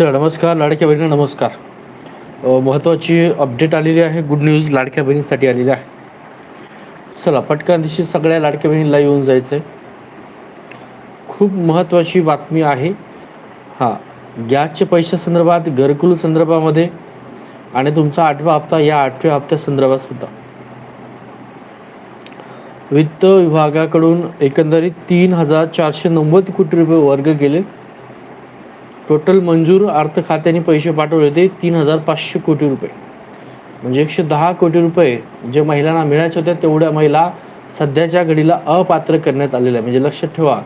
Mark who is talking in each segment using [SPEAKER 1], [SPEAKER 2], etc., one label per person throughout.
[SPEAKER 1] Sir नमस्कार लाडक्या बहिणी नमस्कार. महत्त्वाची अपडेट आलेली आहे गुड न्यूज लाडक्या बहिणीसाठी आलेली आहे. चला पटकन दिवशी सगळ्या लाडक्या बहिणीला येऊन जायचं आहे खूप महत्त्वाची बातमी आहे. हां गॅसच्या पैशा संदर्भात घरकुल संदर्भामध्ये आणि तुमचा आठवा हप्ता या आठव्या हप्त्या संदर्भात सुद्धा. वित्त विभागाकडून एकंदरीत तीन हजार चारशे नव्वद कोटी रुपये वर्ग केले. टोटल मंजूर अर्थ खात्याने पैसे पाठवले होते तीन हजार पाचशे कोटी रुपये. म्हणजे एकशे दहा कोटी रुपये जे महिलांना मिळायचे होते तेवढ्या महिला सध्याच्या घडीला अपात्र करण्यात आलेल्या आहे म्हणजे लक्षात ठेवा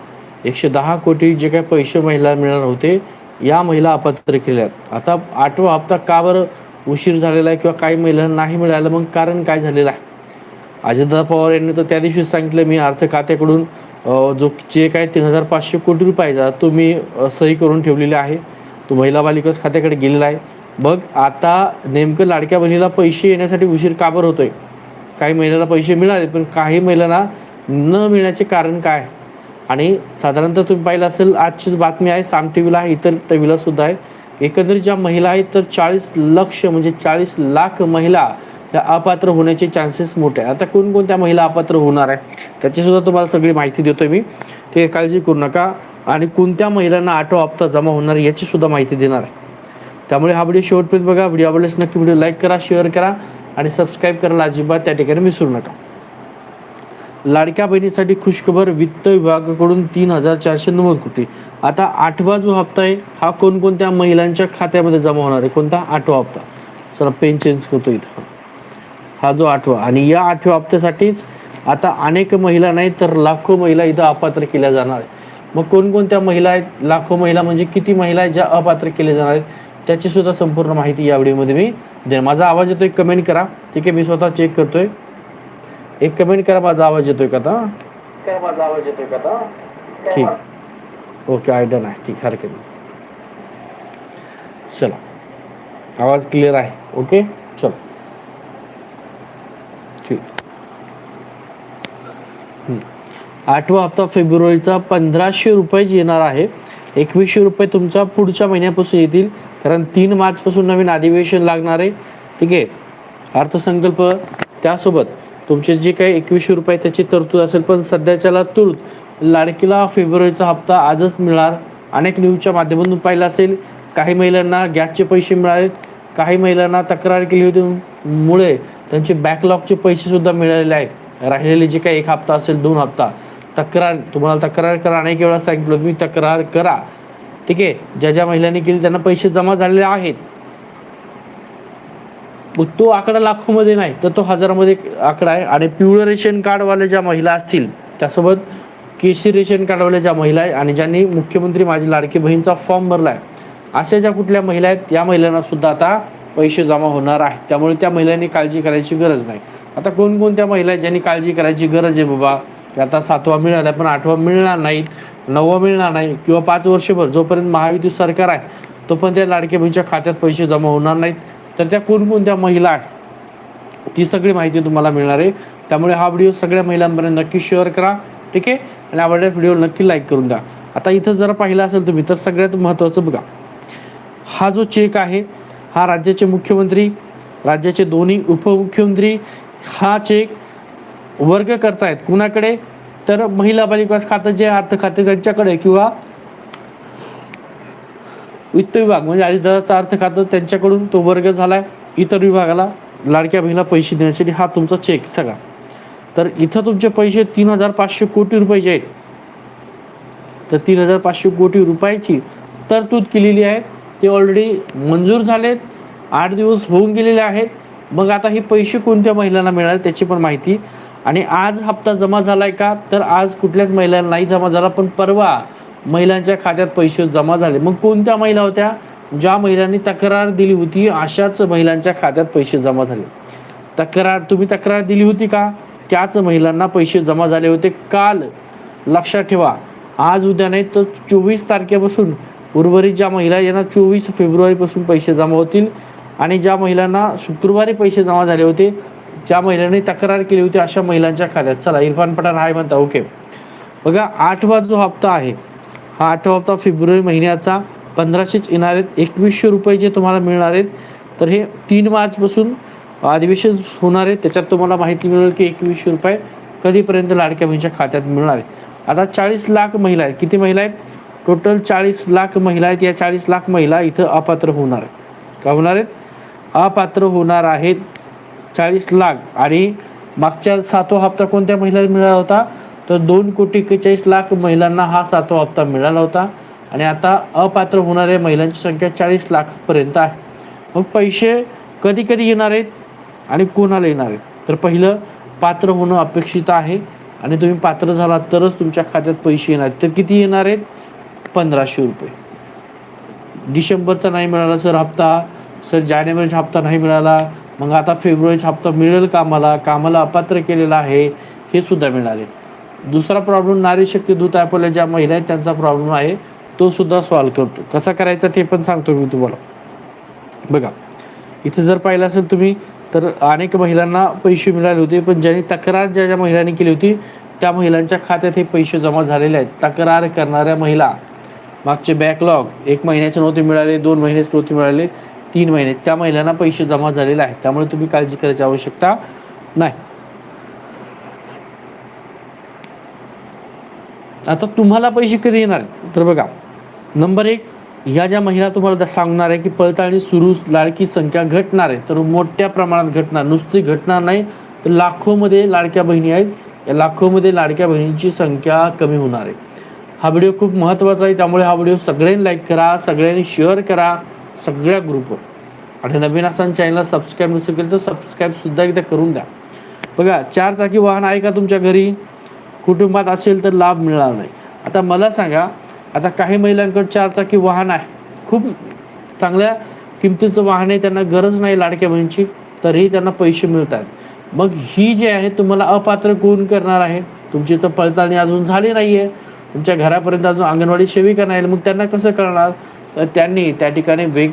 [SPEAKER 1] एकशे दहा कोटी जे काही पैसे महिला मिळणार होते या महिला अपात्र केल्या आहेत. आता आठवा हप्ता का बरं उशीर झालेला आहे किंवा काही महिलांना नाही मिळालं मग कारण काय झालेलं आहे? अजितदादा पवार यांनी तर त्या दिवशी सांगितलं मी अर्थ खात्याकडून जो जे काय तीन हजार पाचशे कोटी रुपयाचा तो मी सही करून ठेवलेली आहे. तो महिला बालिकास खात्याकडे गेलेला आहे. मग आता नेमकं लाडक्या बहिणीला पैसे येण्यासाठी उशीर का बरं होतोय? काही महिलांना पैसे मिळाले पण काही महिलांना न मिळण्याचे कारण काय? आणि साधारणतः तुम्ही पाहिलं असेल आजचीच बातमी आहे साम टी व्हीला आहे इतर टी व्हीला सुद्धा आहे. एकंदरीत ज्या महिला आहेत तर चाळीस लक्ष म्हणजे चाळीस लाख महिला या अपात्र होण्याचे चान्सेस मोठे आहे आता कोणकोणत्या महिला अपात्र होणार आहे त्याची सुद्धा तुम्हाला सगळी माहिती देतोय मी. ठीक आहे काळजी करू नका. आणि कोणत्या महिलांना आठवा हप्ता जमा होणार आहे याची सुद्धा माहिती देणार आहे. त्यामुळे हा व्हिडिओ शेवटपर्यंत बघा. व्हिडिओ आवडल्यास नक्की व्हिडिओ लाईक करा शेअर करा आणि सबस्क्राईब करायला अजिबात त्या ठिकाणी विसरू नका. लाडक्या बहिणीसाठी खुशखबर वित्त विभागाकडून तीन हजार चारशे नव्वद कोटी. आता आठवा जो हप्ता आहे हा कोणकोणत्या महिलांच्या खात्यामध्ये जमा होणार आहे? कोणता? आठवा हप्ता. चला पेन चेंज करतो इथं. हा जो आठवा. आणि या आठव्या हप्त्यासाठीच आता अनेक महिला नाही तर लाखो महिला इथं अपात्र केल्या जाणार आहेत. मग कोणकोणत्या महिला आहेत? लाखो महिला म्हणजे किती महिला आहेत ज्या अपात्र केल्या जाणार आहेत? त्याची सुद्धा संपूर्ण माहिती या व्हिडिओमध्ये मी देणार. माझा आवाज येतोय? कमेंट करा. ठीक आहे मी स्वतः चेक करतोय. एक कमेंट करा माझा आवाज येतोय का आता? माझा आवाज येतोय का आता? ठीक. ओके आय डन आहे. ठीक हरकत नाही. चला. आवाज क्लिअर आहे. ओके? चलो. ठीक. आठवा हप्ता फेब्रुवारीचा पंधराशे रुपयेच येणार आहे. एकवीसशे रुपये तुमच्या पुढच्या महिन्यापासून येतील. कारण तीन मार्चपासून नवीन अधिवेशन लागणार आहे. ठीक आहे? अर्थसंकल्प त्यासोबत तुमचे जे काही एकवीसशे रुपये त्याची तरतूद असेल पण सध्याच्याला तूर्त लाडकीला फेब्रुवारीचा हप्ता आजच मिळणार. अनेक न्यूजच्या माध्यमातून पाहिलं असेल. काही महिलांना गॅसचे पैसे मिळाले काही महिलांना तक्रार केली होती. मुळे त्यांचे बॅकलॉगचे पैसे सुद्धा मिळालेले आहेत. राहिलेले जे काही एक हप्ता असेल दोन हप्ता. तक्रार तुम्हाला तक्रार करा अनेक वेळा सांगितलं तुम्ही तक्रार करा. ठीक आहे? ज्या ज्या महिलांनी केली त्यांना पैसे जमा झालेले आहेत. मग तो आकडा लाखोमध्ये नाही तर तो हजारामध्ये आकडा आहे. आणि पिवळं रेशन कार्डवाल्या ज्या महिला असतील त्यासोबत केसी रेशन कार्डवाल्या ज्या महिला आहे आणि ज्यांनी मुख्यमंत्री माझी लाडकी बहीणचा फॉर्म भरला आहे अशा ज्या कुठल्या महिला आहेत त्या महिलांना सुद्धा आता पैसे जमा होणार आहेत त्यामुळे त्या महिलांनी काळजी करायची गरज नाही. आता कोणकोणत्या महिला आहेत ज्यांनी काळजी करायची गरज आहे बाबा? की आता सातवा मिळाला पण आठवा मिळणार नाहीत नववा मिळणार नाही किंवा पाच वर्षभर जोपर्यंत महायुती सरकार आहे तोपर्यंत त्या लाडके बहिणीच्या खात्यात पैसे जमा होणार नाहीत. तर त्या कोणकोणत्या महिला आहेत? ती सगळी माहिती तुम्हाला मिळणार आहे. त्यामुळे हा व्हिडिओ सगळ्या महिलांपर्यंत नक्की शेअर करा ठीक आहे? आणि आवडल्या व्हिडिओ नक्की लाईक करून द्या. आता इथं जर पाहिलं असेल तुम्ही तर सगळ्यात महत्त्वाचं बघा. हा जो चेक आहे हा राज्याचे मुख्यमंत्री राज्याचे दोन्ही उपमुख्यमंत्री हा चेक वर्ग करतायत. कुणाकडे? तर महिला बालिकास खातं जे अर्थ खाते त्यांच्याकडे किंवा वित्त विभाग म्हणजे अजितदादाचा अर्थ खातं त्यांच्याकडून तो वर्ग झालाय. इतर विभागाला लाडक्या बहिणीला पैसे देण्यासाठी हा तुमचा चेक सगळा. तर इथं तुमचे पैसे तीन हजार पाचशे कोटी रुपयाचे आहेत. तर तीन हजार पाचशे कोटी रुपयाची तरतूद केलेली आहे. ते ऑलरेडी मंजूर झालेत. आठ दिवस होऊन गेलेले आहेत. मग आता हे पैसे कोणत्या महिलांना मिळाले त्याची पण माहिती. आणि आज हप्ता जमा झालाय का? तर आज कुठल्याच महिलांना नाही जमा झाला पण परवा महिलांच्या खात्यात पैसे जमा झाले. मग कोणत्या महिला होत्या? ज्या महिलांनी तक्रार दिली होती अशाच महिलांच्या खात्यात पैसे जमा झाले. तक्रार तुम्ही तक्रार दिली होती का? त्याच महिलांना पैसे जमा झाले होते. काल लक्षात ठेवा. आज उद्या नाही तर चोवीस तारखेपासून उर्वरित ज्या महिला यांना चोवीस फेब्रुवारीपासून पैसे जमा होतील आणि ज्या महिलांना शुक्रवारी पैसे जमा झाले होते ज्या महिलांनी तक्रार केली होती अशा महिलांच्या खात्यात. चला इरफान पठाण हाय म्हणता ओके. बघा आठवा जो हप्ता आहे हा आठवा हप्ता फेब्रुवारी महिन्याचा पंधराशेच येणार आहेत. एकवीसशे रुपये जे तुम्हाला मिळणार आहेत तर हे तीन मार्चपासून अधिवेशन होणार आहे. त्याच्यात तुम्हाला माहिती मिळेल की एकवीसशे रुपये कधीपर्यंत लाडक्या बहिणीच्या खात्यात मिळणार आहे आता चाळीस लाख महिला आहेत. किती महिला आहेत? टोटल चाळीस लाख महिला आहेत. या चाळीस लाख महिला इथं अपात्र होणार आहेत. का होणार आहेत? अपात्र होणार आहेत चाळीस लाख. आणि मागच्या सातवा हप्ता कोणत्या महिलाला मिळाला होता? तर दोन कोटी एक्केचाळीस लाख महिलांना हा सातवा हप्ता मिळाला होता. आणि आता अपात्र होणाऱ्या महिलांची संख्या चाळीस लाखपर्यंत आहे. मग पैसे कधी कधी येणार आहेत आणि कोणाला येणार आहेत? तर पहिलं पात्र होणं अपेक्षित आहे. आणि तुम्ही पात्र झालात तरच तुमच्या खात्यात पैसे येणार आहेत. तर किती येणार आहेत? पंधराशे रुपये. डिसेंबरचा नाही मिळाला सर हप्ता सर जानेवारीचा हप्ता नाही मिळाला मग आता फेब्रुवारीचा हप्ता मिळेल का मला कामाला अपात्र केलेला आहे? हे सुद्धा मिळाले दुसरा प्रॉब्लेम नारी शक्ती दूत ॲपला ज्या महिला आहेत त्यांचा प्रॉब्लेम आहे तो सुद्धा सॉल्व्ह करतो. कसा करायचा ते पण सांगतो मी तुम्हाला. बघा इथे जर पाहिलं असेल तुम्ही तर अनेक महिलांना पैसे मिळाले होते पण ज्यांनी तक्रार ज्या ज्या महिलांनी केली होती त्या महिलांच्या खात्यात हे पैसे जमा झालेले आहेत. तक्रार करणाऱ्या महिला मागचे बॅकलॉग एक महिन्याचे नव्हते मिळाले दोन महिन्याचे नव्हते मिळाले तीन महिने. त्या महिलांना पैसे जमा झालेले आहेत. त्यामुळे तुम्ही काळजी करायची आवश्यकता नाही. आता तुम्हाला पैसे कधी येणार आहेत? तर बघा नंबर एक ह्या ज्या महिला तुम्हाला सांगणार आहे की पडताळणी सुरू लाडकी संख्या घटणार आहे तर मोठ्या प्रमाणात घटणार. नुसती घटणार नाही तर लाखोमध्ये लाडक्या बहिणी आहेत. या लाखोमध्ये लाडक्या बहिणींची संख्या कमी होणार आहे. हा व्हिडिओ खूप महत्त्वाचा आहे. त्यामुळे हा व्हिडिओ सगळ्यांनी लाईक करा सगळ्यांनी शेअर करा सगळ्या ग्रुपवर आणि नवीन असाल चॅनलला सबस्क्राईब नसेल केलं तर सबस्क्राईबसुद्धा एकदा करून द्या बघा चार चाकी वाहन आहे का तुमच्या घरी? कुटुंबात असेल तर लाभ मिळणार नाही. आता मला सांगा आता काही महिलांकडे चार चाकी वाहन आहे. खूप चांगल्या किमतीचं वाहन आहे त्यांना गरज नाही लाडक्या बहिणीची तरीही त्यांना पैसे मिळतात. मग ही जी आहे तुम्हाला अपात्र कोण करणार आहे? तुमची तर पडताळणी अजून झाली नाही आहे तुमच्या घरापर्यंत अजून अंगणवाडी सेविका नाही मग त्यांना कसं कळणार? तर त्यांनी त्या ठिकाणी वेग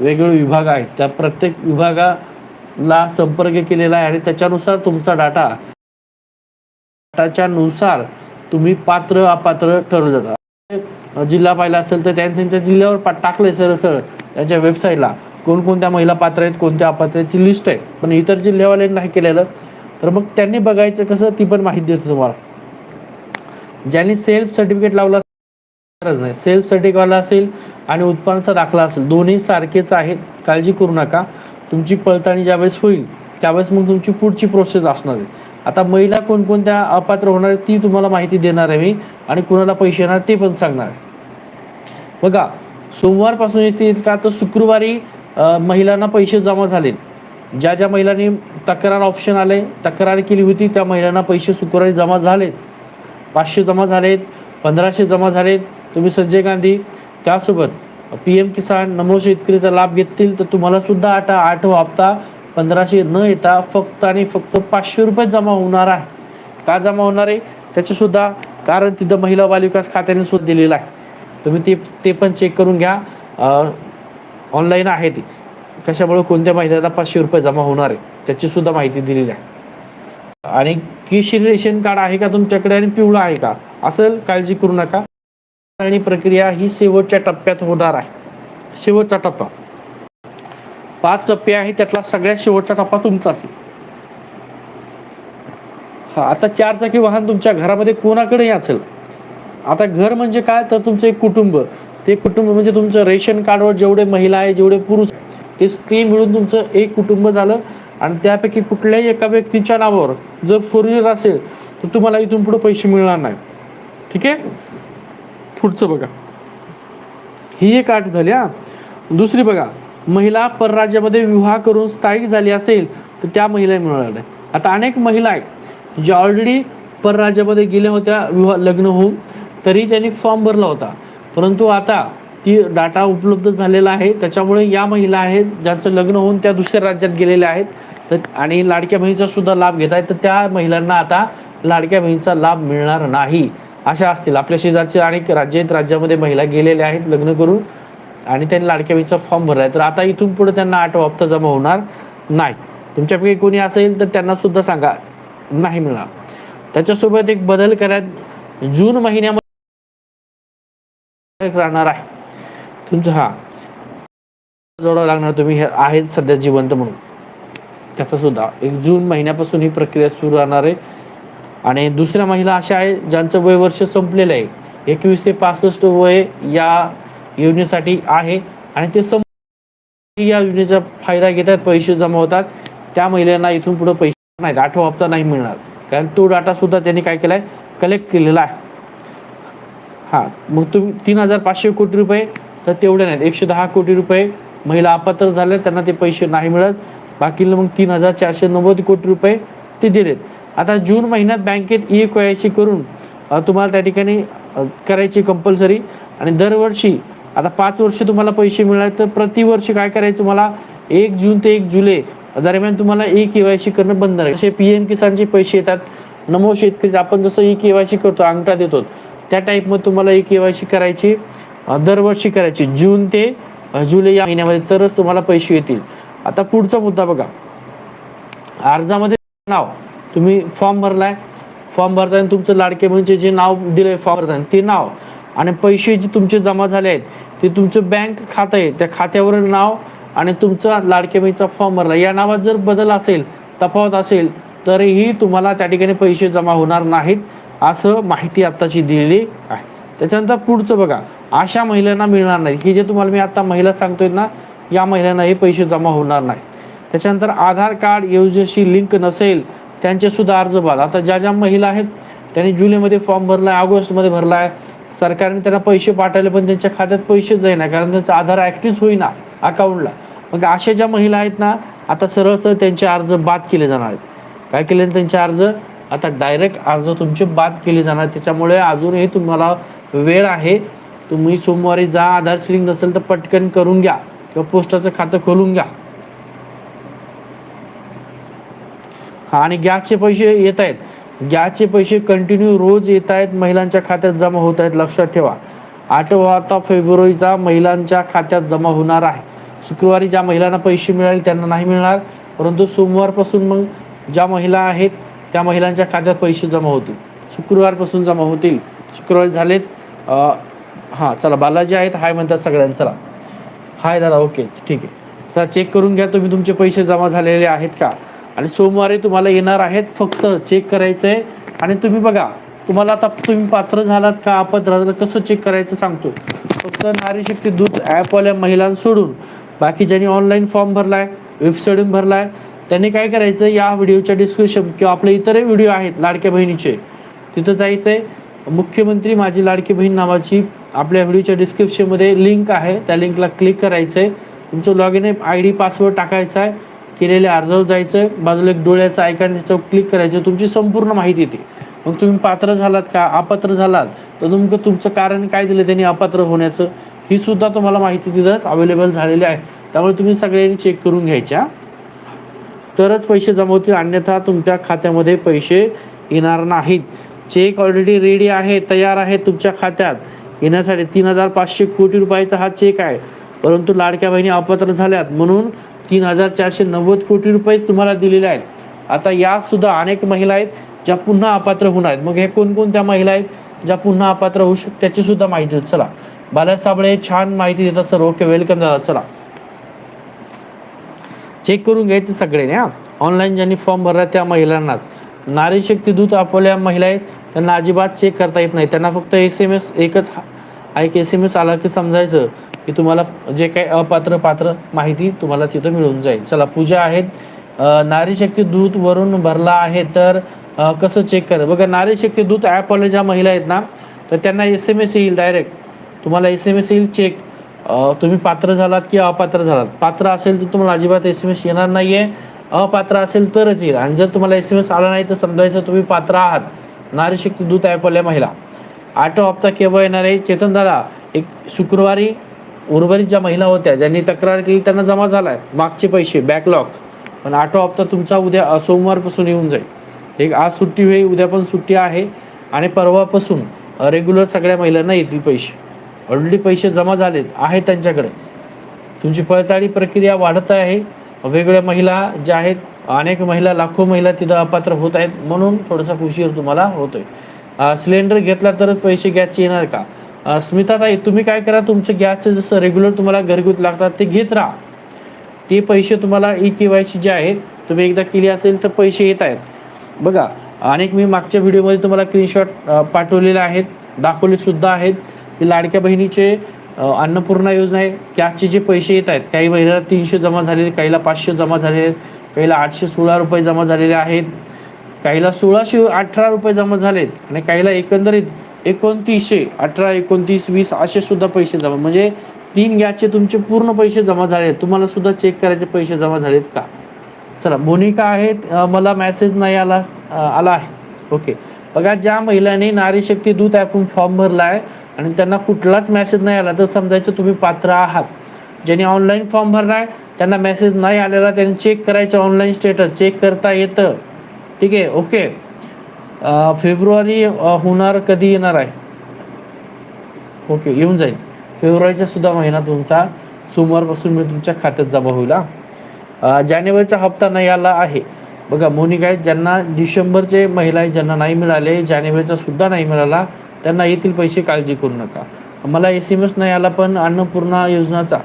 [SPEAKER 1] वेगवेगळे विभाग आहेत. त्या प्रत्येक विभागाला संपर्क केलेला आहे आणि त्याच्यानुसार तुमचा डाटा डाटाच्या नुसार तुम्ही पात्र अपात्र ठरवलं जाता. म्हणजे जिल्हा पाहिला असेल तर त्यांनी त्यांच्या जिल्ह्यावर पा टाकलंय सरळ सरळ त्यांच्या वेबसाईटला कोणकोणत्या महिला पात्र आहेत कोणत्या अपात्राची लिस्ट आहे. पण इतर जिल्ह्यावाल्यांनी नाही केलेलं. तर मग त्यांनी बघायचं कसं ती पण माहिती देतो तुम्हाला. ज्यांनी सेल्फ सर्टिफिकेट लावला गरज नाही. सेल्फ सर्टिफिकेटवाला असेल आणि उत्पन्नाचा दाखला असेल दोन्ही सारखेच आहेत. काळजी करू नका. तुमची पडताळणी ज्यावेळेस होईल त्यावेळेस मग तुमची पुढची प्रोसेस असणार आहे. आता महिला कोणकोणत्या अपात्र होणार ती तुम्हाला माहिती देणार आहे मी आणि कुणाला पैसे येणार ते पण सांगणार आहे. बघा सोमवारपासून येतील का तर शुक्रवारी महिलांना पैसे जमा झालेत. ज्या ज्या महिलांनी तक्रार ऑप्शन आले तक्रार केली होती त्या महिलांना पैसे शुक्रवारी जमा झालेत. पाचशे जमा झालेत पंधराशे जमा झालेत. तुम्ही संजय गांधी त्यासोबत पी एम किसान नमो शेतकरीचा लाभ घेतील तर तुम्हाला सुद्धा आठ आठवा हप्ता. पंधराशे न येता फक्त आणि फक्त पाचशे रुपये जमा होणार आहे. का जमा होणार आहे? त्याचेसुद्धा कारण तिथं महिला बालविकास खात्याने सुद्धा दिलेलं आहे. तुम्ही ते ते पण चेक करून घ्या. ऑनलाईन आहे ती कशामुळे कोणत्या महिन्याला पाचशे रुपये जमा होणार आहे? त्याची सुद्धा माहिती दिलेली आहे. आणि केशरी रेशन कार्ड आहे का? तुमच्याकडे आणि पिवळं आहे का? असेल काळजी करू नका. आणि प्रक्रिया ही शेवटच्या टप्प्यात होणार आहे. शेवटचा टप्पा. पाच टप्पे आहे त्यातला सगळ्यात शेवटचा टप्पा तुमचा असेल. हा आता चार चाकी वाहन तुमच्या घरामध्ये कोणाकडेही असेल? आता घर म्हणजे काय? तर तुमचं एक कुटुंब. ते कुटुंब म्हणजे तुमचं रेशन कार्डवर जेवढे महिला आहे जेवढे पुरुष ते ते मिळून तुमचं एक कुटुंब झालं. आणि त्यापैकी कुठल्याही एका व्यक्तीच्या नावावर जर फोर व्हीलर असेल तर तुम्हाला इथून पुढे पैसे मिळणार नाही. ठीक आहे? पुढचं बघा. ही एक आठ झाली हा. दुसरी बघा महिला परराज्यामध्ये विवाह करून स्थायिक झाली असेल तर त्या महिला मिळणार नाही. आता अनेक महिला आहेत ज्या ऑलरेडी परराज्यामध्ये गेल्या होत्या विवाह लग्न होऊन तरी त्यांनी फॉर्म भरला होता. परंतु आता ती डाटा उपलब्ध झालेला आहे त्याच्यामुळे या महिला आहेत ज्यांचं लग्न होऊन त्या दुसऱ्या राज्यात गेलेल्या आहेत. तर आणि लाडक्या बहिणीचा सुद्धा लाभ घेत आहेत. तर त्या महिलांना आता लाडक्या बहिणीचा लाभ मिळणार नाही. अशा असतील. आपल्या शेजारचे अनेक राज्य आहेत. राज्यामध्ये महिला गेलेल्या आहेत लग्न करून. आणि त्यांनी लाडक्या बहिणीचा फॉर्म भरला आहे. तर आता इथून पुढे त्यांना आठ हप्ता जमा होणार नाही. तुमच्यापैकी कोणी असेल तर त्यांना सुद्धा सांगा. नाही मिळणार. त्याच्यासोबत एक बदल करण्यात जून महिन्यामध्ये राहणार आहे. तुमचं हा. जोडावं लागणार तुम्ही. हे आहेत सध्या जिवंत म्हणून. त्याचा सुद्धा एक जून महिन्यापासून ही प्रक्रिया सुरू राहणार आहे. आणि दुसऱ्या महिला अशा आहे ज्यांचं वय वर्ष संपलेलं आहे. एकवीस ते पासष्ट वय या योजनेसाठी आहे. आणि ते सं या योजनेचा फायदा घेतात पैसे जमा होतात. त्या महिलांना इथून पुढे पैसे नाहीत आठवा हप्ता नाही मिळणार. कारण तो डाटा सुद्धा त्यांनी काय केलाय? कलेक्ट केलेला आहे. हा मग तुम्ही तीन हजार पाचशे कोटी रुपये तर तेवढे नाहीत. एकशे दहा कोटी रुपये महिला अपात्र झाल्या त्यांना ते पैसे नाही मिळत. बाकीला मग तीन हजार चारशे नव्वद कोटी रुपये ते दिलेत. आता जून महिन्यात बँकेत ई के करून तुम्हाला त्या ठिकाणी करायची कंपल्सरी आणि दरवर्षी आता पाच वर्ष तुम्हाला पैसे मिळाले तर प्रतिवर्षी काय करायचं तुम्हाला? एक जून ते एक जुलै दरम्यान तुम्हाला ई के वाय सी करणं बंद राहील. असे पी एम किसानचे पैसे येतात. नमो शेतकरी आपण जसं ई के वाय सी करतो अंगठा देतो त्या टाईपमध्ये तुम्हाला ई के वाय सी करायची दरवर्षी करायची. जून ते जुलै या महिन्यामध्ये तरच तुम्हाला पैसे येतील. आता पुढचा मुद्दा बघा. अर्जामध्ये नाव. तुम्ही फॉर्म भरलाय. फॉर्म भरताना तुमचं लाडके म्हणजे जे नाव दिलंय फॉर्म भरताना ते नाव. आणि पैसे जे तुमचे जमा झाले आहेत ते तुमचं बँक खातं आहे. त्या खात्यावर नाव आणि तुमचा लाडके बहिणीचा फॉर्म भरला. या नावात जर बदल असेल तफावत असेल तरीही तुम्हाला त्या ठिकाणी पैसे जमा होणार नाहीत असं माहिती आत्ताची दिलेली आहे. त्याच्यानंतर पुढचं बघा. अशा महिलांना मिळणार नाही हे जे तुम्हाला मी आता महिला सांगतोय ना या महिलांना हे पैसे जमा होणार नाही. त्याच्यानंतर आधार कार्ड योजनेशी लिंक नसेल त्यांचे सुद्धा अर्ज भरा. आता ज्या ज्या महिला आहेत त्यांनी जुलैमध्ये फॉर्म भरला आहे ऑगस्टमध्ये भरला आहे सरकारने त्यांना पैसे पाठवले पण त्यांच्या खात्यात पैसेच जाईना कारण त्यांचा आधार ॲक्टिव्ह होईना अकाउंटला. मग अशा ज्या महिला आहेत ना आता सरळ सरळ त्यांचे अर्ज बाद केले जाणार आहेत. काय केले त्यांचे अर्ज? आता डायरेक्ट अर्ज तुमचे बाद केले जाणार त्याच्यामुळे अजूनही तुम्हाला वेळ आहे. तुम्ही सोमवारी जा आधार लिंक नसेल तर पटकन करून घ्या. किंवा पोस्टाचं खातं खोलून घ्या. हा आणि गॅसचे पैसे येत आहेत. गॅसचे पैसे कंटिन्यू रोज येत आहेत महिलांच्या खात्यात जमा होत आहेत लक्षात ठेवा. आठवा फेब्रुवारीचा महिलांच्या खात्यात जमा होणार आहे. शुक्रवारी ज्या महिलांना पैसे मिळाले त्यांना नाही मिळणार परंतु सोमवारपासून मग ज्या महिला आहेत त्या महिलांच्या खात्यात पैसे जमा होतील. शुक्रवारपासून जमा होतील. शुक्रवारी झालेत हां चला बालाजी आहेत हाय म्हणतात सगळ्यांचा चला. हाय दादा ओके ठीक आहे. सर चेक करून घ्या तुम्ही तुमचे पैसे जमा झालेले आहेत का? आणि सोमवारी तुम्हाला येणार आहेत फक्त चेक करायचं आहे आणि तुम्ही बघा तुम्हाला आता तुम्ही पात्र झालात का अपात्र झालात कसं चेक करायचं सांगतो. फक्त नारी शक्ती दूध ॲपवाल्या महिलांना सोडून बाकी ज्यांनी ऑनलाईन फॉर्म भरला आहे वेबसाईटून आहे त्यांनी काय करायचं या व्हिडिओच्या डिस्क्रिप्शन किंवा आपले इतरही व्हिडिओ आहेत लाडक्या बहिणीचे तिथं जायचं आहे मुख्यमंत्री माझी लाडकी बहीण नावाची आपल्या व्हिडिओच्या डिस्क्रिप्शनमध्ये लिंक आहे. त्या लिंकला क्लिक करायचं आहे तुमचं log in I D password टाकायचा आहे. केलेल्या अर्जावर जायचं आहे बाजूला एक डोळ्याचं आयकॉन त्याच्यावर क्लिक करायचं तुमची संपूर्ण माहिती येते. मग तुम्ही पात्र झालात का? अपात्र झालात. तर तुमकं तुमचं कारण काय दिलं त्यांनी अपात्र होण्याचं? ही सुद्धा तुम्हाला माहिती तिथंच अवेलेबल झालेली आहे. त्यामुळे तुम्ही सगळ्यांनी चेक करून घ्यायच्या. तरच पैसे जमा होतील. अन्यथा तुमच्या खात्यामध्ये पैसे येणार नाहीत. चेक ऑलरेडी रेडी आहे तयार आहे तुमच्या खात्यात. येण्यासाठी तीन हजार पाचशे कोटी रुपयाचा हा चेक आहे. परंतु लाडक्या बहिणी अपात्र झाल्यात म्हणून तीन हजार चारशे नव्वद कोटी रुपये तुम्हाला दिलेले आहेत. आता या सुद्धा अनेक महिला आहेत ज्या पुन्हा अपात्र होणार आहेत. मग हे कोणकोणत्या महिला आहेत ज्या पुन्हा अपात्र होऊ शकतात त्याची सुद्धा माहिती देतो चला. बाला साबळे छान माहिती देतात सर ओके वेलकम दादा. चला. चेक करून घ्यायचं सगळे हा. ऑनलाईन ज्यांनी फॉर्म भरला त्या महिलांनाच. नारी शक्ती दूत आपल्या महिला आहेत त्यांना अजिबात चेक करता येत नाही. त्यांना फक्त एस एम एस एकच हा एक एस एम एस आला की समजायचं की तुम्हाला जे काही अपात्र पात्र माहिती तुम्हाला तिथं मिळून जाईल. चला पूजा आहेत. नारी शक्ती दूत वरून भरला आहे तर कसं चेक करा बघा नारी शक्ती दूत ॲपवाल्या ज्या महिला आहेत ना तर त्यांना एस एम एस येईल डायरेक्ट तुम्हाला एस एम एस येईल चेक तुम्ही पात्र झालात की अपात्र झालात? पात्र असेल तर तुम्हाला अजिबात एस एम एस येणार नाही आहे अपात्र असेल तरच येईल. आणि जर तुम्हाला एस एम एस आला नाही तर समजायचं तुम्ही पात्र आहात. नारी शक्ती दूत ॲपवाल्या महिला. आठवा हप्ता केव्हा येणार आहे चेतन दादा एक शुक्रवारी उर्वरित ज्या महिला होत्या ज्यांनी तक्रार केली त्यांना जमा झाला आहे मागचे पैसे बॅकलॉग पण आठवा हप्ता तुमचा उद्या सोमवारपासून येऊन जाईल. एक आज सुट्टी होईल उद्या पण सुट्टी आहे. आणि परवापासून रेग्युलर सगळ्या महिलांना येतील पैसे. ऑलरेडी पैसे जमा झालेत आहेत त्यांच्याकडे. तुमची पडताळी प्रक्रिया वाढत आहे. वेगवेगळ्या महिला ज्या आहेत अनेक महिला लाखो महिला तिथं अपात्र होत आहेत म्हणून थोडासा उशीर तुम्हाला होतोय. सिलेंडर घेतला तरच पैसे गॅसचे येणार का? स्मिताताई तुम्ही काय करा तुमचे गॅसचं जसं रेग्युलर तुम्हाला घरगुती लागतात ते घेत राहा. ते पैसे तुम्हाला ई के वाय सी जे आहेत तुम्ही एकदा केली असेल तर पैसे येत आहेत. बघा अनेक मी मागच्या व्हिडिओमध्ये तुम्हाला स्क्रीनशॉट पाठवलेले आहेत दाखवले सुद्धा आहेत. लाडक्या बहिणीचे अन्नपूर्णा योजना आहे. गॅसचे जे पैसे येत आहेत काही महिन्याला तीनशे जमा झालेले काहीला पाचशे जमा झालेले आहेत काहीला आठशे सोळा रुपये जमा झालेले आहेत. काहीला सोळाशे अठरा रुपये जमा झालेत आणि काहीला एकंदरीत एकोणतीसशे अठरा एकोणतीस वीस असे सुद्धा पैसे जमा. म्हणजे तीन गॅसचे तुमचे पूर्ण पैसे जमा झाले आहेत तुम्हाला सुद्धा चेक करायचे पैसे जमा झालेत का? चला मोनिका आहेत. मला मॅसेज नाही आला आला आहे. ओके बघा ज्या महिलांनी नारी शक्ती दूत ॲपहून फॉर्म भरला आहे आणि त्यांना कुठलाच मेसेज नाही आला तर समजायचं तुम्ही पात्र आहात. ज्यांनी ऑनलाईन फॉर्म भरला आहे त्यांना मेसेज नाही आलेला त्यांनी चेक करायचं ऑनलाईन स्टेटस चेक करता येतं. ठीक आहे ओके फेब्रुवारी होणार कधी येणार आहे? ओके येऊन जाईल. फेब्रुवारीचा सुद्धा महिना तुमचा. सोमवारपासून मी तुमच्या खात्यात जमा होईल जानेवारीचा हप्ता नाही आला आहे. बघा मोनिका आहेत ज्यांना डिसेंबरचे महिला आहेत ज्यांना नाही मिळाले जानेवारीचा सुद्धा नाही मिळाला त्यांना येथील पैसे काळजी करू नका. मला एस एम एस नाही आला पण अन्नपूर्णा योजनाचा.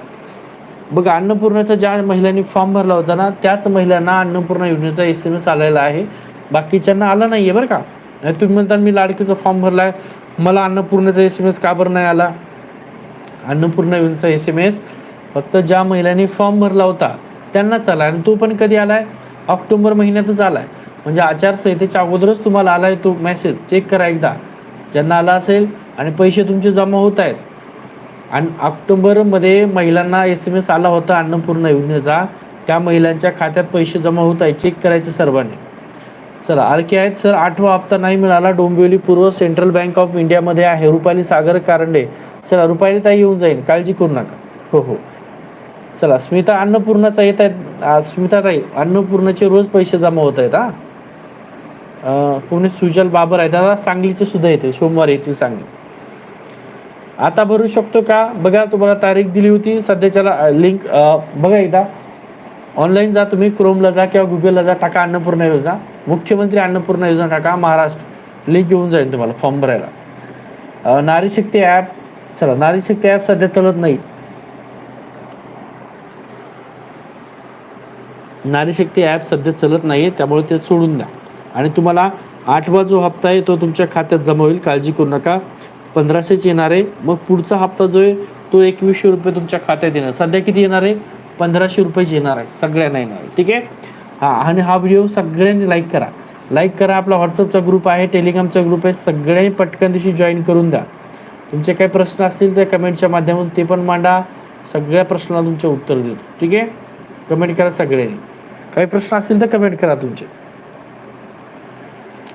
[SPEAKER 1] बघा अन्नपूर्णाचा ज्या महिलांनी फॉर्म भरला होता ना त्याच महिलांना अन्नपूर्णा योजनेचा एस एम एस आलेला आहे. बाकीच्यांना आला नाही आहे बरं का? तुम्ही म्हणता मी लाडकीचा फॉर्म भरला आहे मला अन्नपूर्णाचा एस एम एस का बरं नाही आला? अन्नपूर्णा योजनेचा एस एम एस फक्त ज्या महिलांनी फॉर्म भरला होता त्यांनाच आला. आणि तो पण कधी आला आहे ऑक्टोबर महिन्यातच आलाय. म्हणजे आचारसंहितेच्या अगोदरच तुम्हाला आला आहे तो मेसेज चेक करा एकदा. ज्यांना आला असेल आणि पैसे तुमचे जमा होत आहेत. आणि ऑक्टोबरमध्ये महिलांना एस एम एस आला होता अन्नपूर्णा योजनेचा. त्या महिलांच्या खात्यात पैसे जमा होत आहेत. चेक करायचे सर्वांनी. चला आरके आहेत. सर आठवा हप्ता नाही मिळाला. डोंबिवली पूर्व सेंट्रल बँक ऑफ इंडियामध्ये आहे. रुपाली सागर कारंडे. चला रुपाली ताई येऊन जाईल. काळजी करू नका. हो हो. चला स्मिता अन्नपूर्णाचा येत आहेत. स्मिता ताई अन्नपूर्णाचे रोज पैसे जमा होत आहेत हा? कोणी सुजल बाबर आहे दादा सांगलीचे सुद्धा येते सोमवार येतील सांगली. आता भरू शकतो का? बघा तुम्हाला तारीख दिली होती सध्याच्याला लिंक बघा एकदा. ऑनलाईन जा तुम्ही क्रोमला जा किंवा गुगलला जा टाका अन्नपूर्णा योजना. मुख्यमंत्री अन्नपूर्णा योजना टाका महाराष्ट्र. लिंक येऊन जाईल तुम्हाला फॉर्म भरायला. नारी शक्ती ॲप चला नारी शक्ती ॲप सध्या चालत नाही. नारीशक्ती ॲप सध्या चलत नाही आहे त्यामुळे ते सोडून द्या. आणि तुम्हाला आठवा जो हप्ता आहे तो तुमच्या खात्यात जमा होईल. काळजी करू नका. पंधराशेच येणार आहे. मग पुढचा हप्ता जो आहे तो एकवीसशे रुपये तुमच्या खात्यात येणार. सध्या किती येणार आहे? पंधराशे रुपयेच येणार आहे. सगळ्यांना येणार आहे. ठीक आहे? हां आणि हा व्हिडिओ सगळ्यांनी लाईक करा. लाईक करा. आपला व्हॉट्सअपचा ग्रुप आहे टेलिग्रामचा ग्रुप आहे. सगळ्यांनी पटकन दिवशी जॉईन करून द्या. तुमचे काही प्रश्न असतील तर कमेंटच्या माध्यमातून ते पण मांडा. सगळ्या प्रश्नाला तुमचे उत्तर देतो. ठीक आहे? कमेंट करा सगळ्यांनी. काही प्रश्न असतील तर कमेंट करा तुमचे.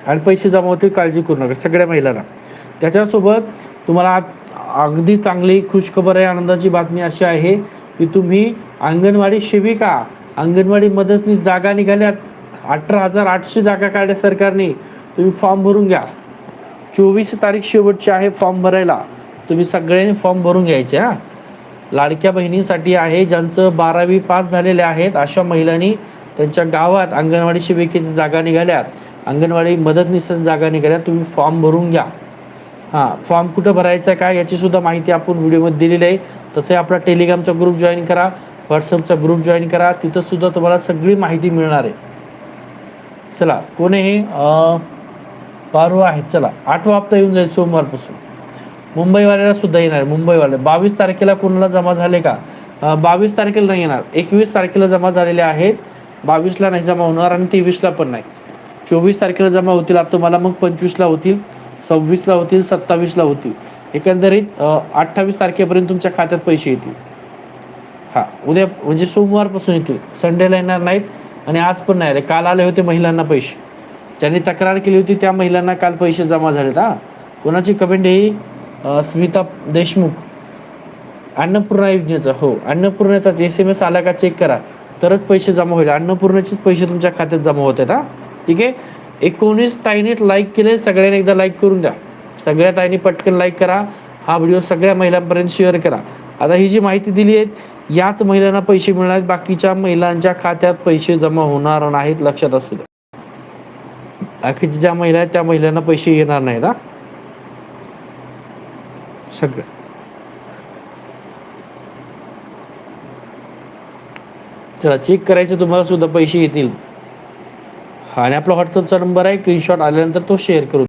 [SPEAKER 1] आणि पैसे जमा होतील काळजी करू नका सगळ्या महिलांना. त्याच्यासोबत तुम्हाला अगदी चांगली खुशखबर आहे आनंदाची बातमी अशी आहे की तुम्ही अंगणवाडी सेविका अंगणवाडी मदतनीस जागा निघाल्यात अठरा हजार आठशे जागा काढल्या सरकारने. तुम्ही फॉर्म भरून घ्या. चोवीस तारीख शेवटची आहे फॉर्म भरायला. तुम्ही सगळ्यांनी फॉर्म भरून घ्यायचे हा. लाडक्या बहिणींसाठी आहे ज्यांचं बारावी पास झालेले आहेत अशा महिलांनी त्यांच्या गावात अंगणवाडी शिबिकेच्या जागा निघाल्यात. अंगणवाडी मदतनीस जागा निघाल्यात. तुम्ही फॉर्म भरून घ्या. हां फॉर्म कुठं भरायचा काय याची सुद्धा माहिती आपण व्हिडिओमध्ये दिलेली आहे. तसे आपला टेलिग्रामचा ग्रुप जॉईन करा व्हॉट्सअपचा ग्रुप जॉईन करा. तिथं सुद्धा तुम्हाला सगळी माहिती मिळणार आहे. चला कोणीही अं, बारवा आहेत. चला आठवा हप्ता येऊन जाईल सोमवारपासून. मुंबईवाल्याला सुद्धा येणार मुंबईवाले. बावीस तारखेला कोणाला जमा झाले का? बावीस तारखेला नाही येणार. एकवीस तारखेला जमा झालेले आहेत. बावीसला नाही जमा होणार आणि तेवीसला पण नाही. चोवीस तारखेला जमा होतील आता तुम्हाला मग पंचवीसला होतील सव्वीसला होतील सत्तावीसला होतील. एकंदरीत अठ्ठावीस तारखेपर्यंत तुमच्या खात्यात पैसे येतील. हां उद्या म्हणजे सोमवारपासून येतील. संडेला येणार नाहीत आणि आज पण नाही आले. काल आले होते महिलांना पैसे. ज्यांनी तक्रार केली होती त्या महिलांना काल पैसे जमा झालेत हां. कोणाची कमेंट आहे ही? स्मिता देशमुख. अन्नपूर्णा योजनेचा हो. अन्नपूर्णेचाच एस एम एस आला का चेक करा. तरच पैसे जमा होईल. अन्नपूर्णचेच पैसे तुमच्या खात्यात जमा होत आहेत हा. ठीक आहे? एकोणीस ताईने लाईक केले सगळ्यांनी एकदा लाईक करून द्या. सगळ्या ताईने पटकन लाईक करा. हा व्हिडिओ सगळ्या महिलांपर्यंत शेअर करा. आता ही जी माहिती दिली आहे याच महिलांना पैसे मिळणार आहेत. बाकीच्या महिलांच्या खात्यात पैसे जमा होणार नाहीत लक्षात असू द्या. बाकीच्या ज्या महिला आहेत त्या महिलांना पैसे येणार नाहीत हा. सगळं. चला चेक करायचं तुम्हाला सुद्धा पैसे येतील. आणि आपला व्हॉट्सअपचा नंबर आहे स्क्रीनशॉट आल्यानंतर तो शेअर करू